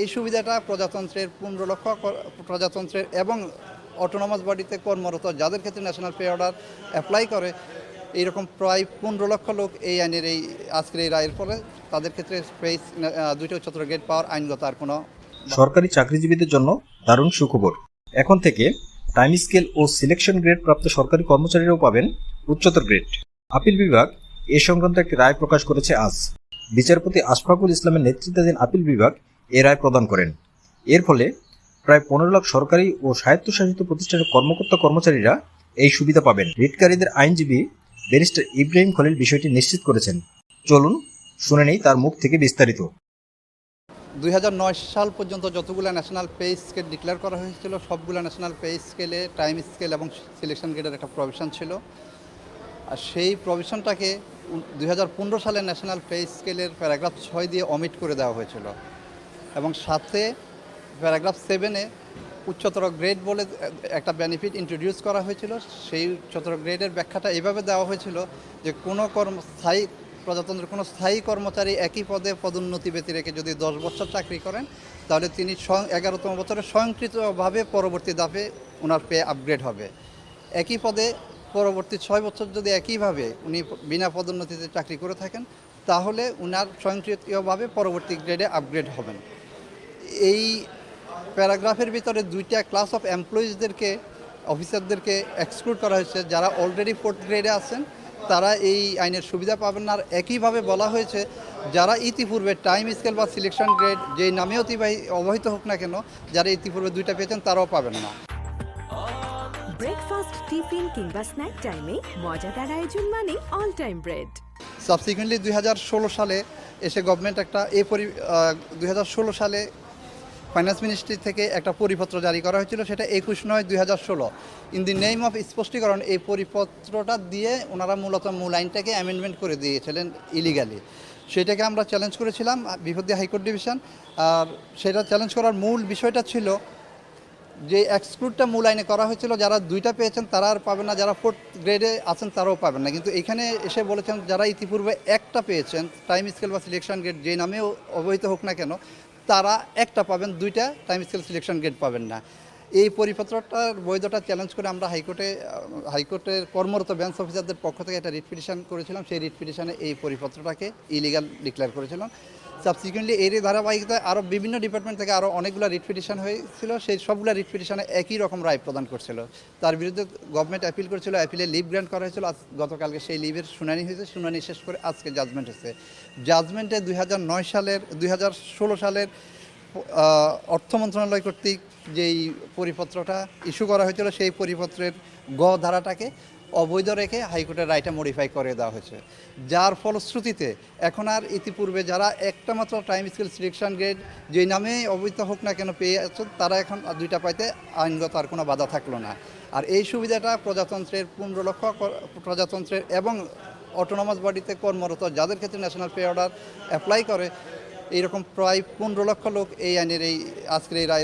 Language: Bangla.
এই সুবিধাটা প্রজাতন্ত্রের পনেরো লক্ষ প্রজাতন্ত্রের এবং অটোনমাস বডিতে কর্মরত যাদের ক্ষেত্রে ন্যাশনাল পে অর্ডার অ্যাপ্লাই করে, এইরকম প্রায় পনেরো লক্ষ লোক এই আইনের এই, আজকের এই রায়ের ফলে তাদের ক্ষেত্রে স্পেস দুইটা উচ্চতর গ্রেড পাওয়ার আইনগত আর কোনো সরকারি চাকরিজীবীদের জন্য দারুণ সুখবর। এখন থেকে টাইম স্কেল ও সিলেকশন গ্রেড প্রাপ্ত সরকারি কর্মচারীরাও পাবেন উচ্চতর গ্রেড আপিল বিভাগ এ সংক্রান্ত একটি রায় প্রকাশ করেছে আজ। বিচারপতি আশফাকুল ইসলামের নেতৃত্বাধীন আপিল বিভাগ এ রায় প্রদান করেন। এর ফলে প্রায় পনেরো লাখ সরকারি ও স্বায়ত্তশাসিত প্রতিষ্ঠানের কর্মকর্তা কর্মচারীরা এই সুবিধা পাবেন। রিটকারীদের আইনজীবী ব্যারিস্টার ইব্রাহিম খলিল বিষয়টি নিশ্চিত করেছেন। চলুন শুনে নেই তার মুখ থেকে বিস্তারিত। দু হাজার নয় সাল পর্যন্ত যতগুলো ন্যাশনাল পে স্কেল ডিক্লেয়ার করা হয়েছিল, সবগুলো ন্যাশনাল পে স্কেলে টাইম স্কেল এবং সিলেকশন গ্রেডের একটা প্রভিশন ছিল। আর সেই প্রভিশনটাকে দুই হাজার পনেরো সালে ন্যাশনাল পে স্কেলের প্যারাগ্রাফ ছয় দিয়ে অমিট করে দেওয়া হয়েছিল। এবং সাথে প্যারাগ্রাফ সেভেনে উচ্চতর গ্রেড বলে একটা বেনিফিট ইন্ট্রোডিউস করা হয়েছিল। সেই উচ্চতর গ্রেডের ব্যাখ্যাটা এভাবে দেওয়া হয়েছিল যে কোনো কর্ম, স্থায়ী প্রজাতন্ত্রের কোনো স্থায়ী কর্মচারী একই পদে পদোন্নতি ব্যতী রেখে যদি দশ বছর চাকরি করেন, তাহলে তিনি স্বয়ং, এগারোতম বছরে স্বয়ংকৃতভাবে পরবর্তী ধাপে ওনার পে আপগ্রেড হবে। একই পদে পরবর্তী ছয় বছর যদি একইভাবে উনি বিনা পদোন্নতিতে চাকরি করে থাকেন, তাহলে উনার স্বয়ংক্রিয়ভাবে পরবর্তী গ্রেডে আপগ্রেড হবেন। এই প্যারাগ্রাফের ভিতরে দুইটা ক্লাস অফ এমপ্লয়িজদেরকে অফিসারদেরকে এক্সক্লুড করা হয়েছে। যারা অলরেডি ফোর্থ গ্রেডে আছেন তারা এই আইনের সুবিধা পাবেন না। আর একইভাবে বলা হয়েছে যারা ইতিপূর্বে টাইম স্কেল বা সিলেকশন গ্রেড যেই নামে অতিবাহী অবহিত হোক না কেন যারা ইতিপূর্বে দুইটা পেয়েছেন তারাও পাবেন না। ব্রেকফাস্ট টিফিন কিংবা স্ন্যাক টাইমে মজাদার আয়োজন মানে অল টাইম ব্রেড সাবসিকুয়েন্টলি দুই সালে এসে গভর্নমেন্ট একটা এই পরি দুই হাজার ষোলো সালে ফাইন্যান্স মিনিস্ট্রি থেকে একটা পরিপত্র জারি করা হয়েছিল, সেটা একুশ নয় দুই হাজার ষোলো। ইন দি নেম অফ স্পষ্টীকরণ, এই পরিপত্রটা দিয়ে ওনারা মূলত মূল আইনটাকে অ্যামেন্ডমেন্ট করে দিয়েছিলেন ইলিগালি সেটাকে আমরা চ্যালেঞ্জ করেছিলাম বিভূতি হাইকোর্ট ডিভিশন আর সেটা চ্যালেঞ্জ করার মূল বিষয়টা ছিল যে এক্সক্লুডটা মূল আইনে করা হয়েছিল, যারা দুইটা পেয়েছেন তারা আর পাবেন না, যারা ফোর্থ গ্রেডে আছেন তারাও পাবেন না। কিন্তু এখানে এসে বলেছেন, যারা ইতিপূর্বে একটা পেয়েছেন টাইম স্কেল বা সিলেকশন গ্রেড যে নামেও অবহিত হোক না কেন তারা একটা পাবেন দুইটা টাইম স্কেল সিলেকশন গেট পাবেন না। এই পরিপত্রটার বৈধটা চ্যালেঞ্জ করে আমরা হাইকোর্টে, হাইকোর্টের কর্মরত বেঞ্চ অফিসারদের পক্ষ থেকে একটা রিট পিটিশন করেছিলাম। সেই রিট পিটিশনে এই পরিপত্রটাকে ইলিগাল ডিক্লেয়ার করেছিলাম। সাবসিকুয়েন্টলি এর ধারাবাহিকতায় আরও বিভিন্ন ডিপার্টমেন্ট থেকে আরও অনেকগুলো রিট পিটিশন হয়েছিল। সেই সবগুলো রিট পিটিশনে একই রকম রায় প্রদান করছিল। তার বিরুদ্ধে গভর্নমেন্ট অ্যাপিল করেছিল অ্যাপিলে লিভ গ্র্যান্ট করা হয়েছিল। আজ গতকালকে সেই লিভের শুনানি হয়েছে। শুনানি শেষ করে আজকে জাজমেন্ট হয়েছে জাজমেন্টে দুই হাজার নয় সালের, দুই হাজার ষোলো সালের অর্থ মন্ত্রণালয় কর্তৃক যেই পরিপত্রটা ইস্যু করা হয়েছিল, সেই পরিপত্রের গ ধারাটাকে অবৈধ রেখে হাইকোর্টের রায়টা মডিফাই করে দেওয়া হয়েছে। যার ফলশ্রুতিতে এখন আর ইতিপূর্বে যারা একটা মাত্র টাইম স্কেল সিলেকশন গ্রেড যেই নামে অবৈধ হোক না কেন পেয়ে আছে তারা এখন দুইটা পাইতে আইনগত আর কোনো বাধা থাকল না। আর এই সুবিধাটা প্রজাতন্ত্রের পনেরো লক্ষ প্রজাতন্ত্রের এবং অটোনমাস বডিতে কর্মরত যাদের ক্ষেত্রে ন্যাশনাল পে অর্ডার অ্যাপ্লাই করে, এইরকম প্রায় পনেরো লক্ষ লোক এই আইনের এই, আজকের এই রায়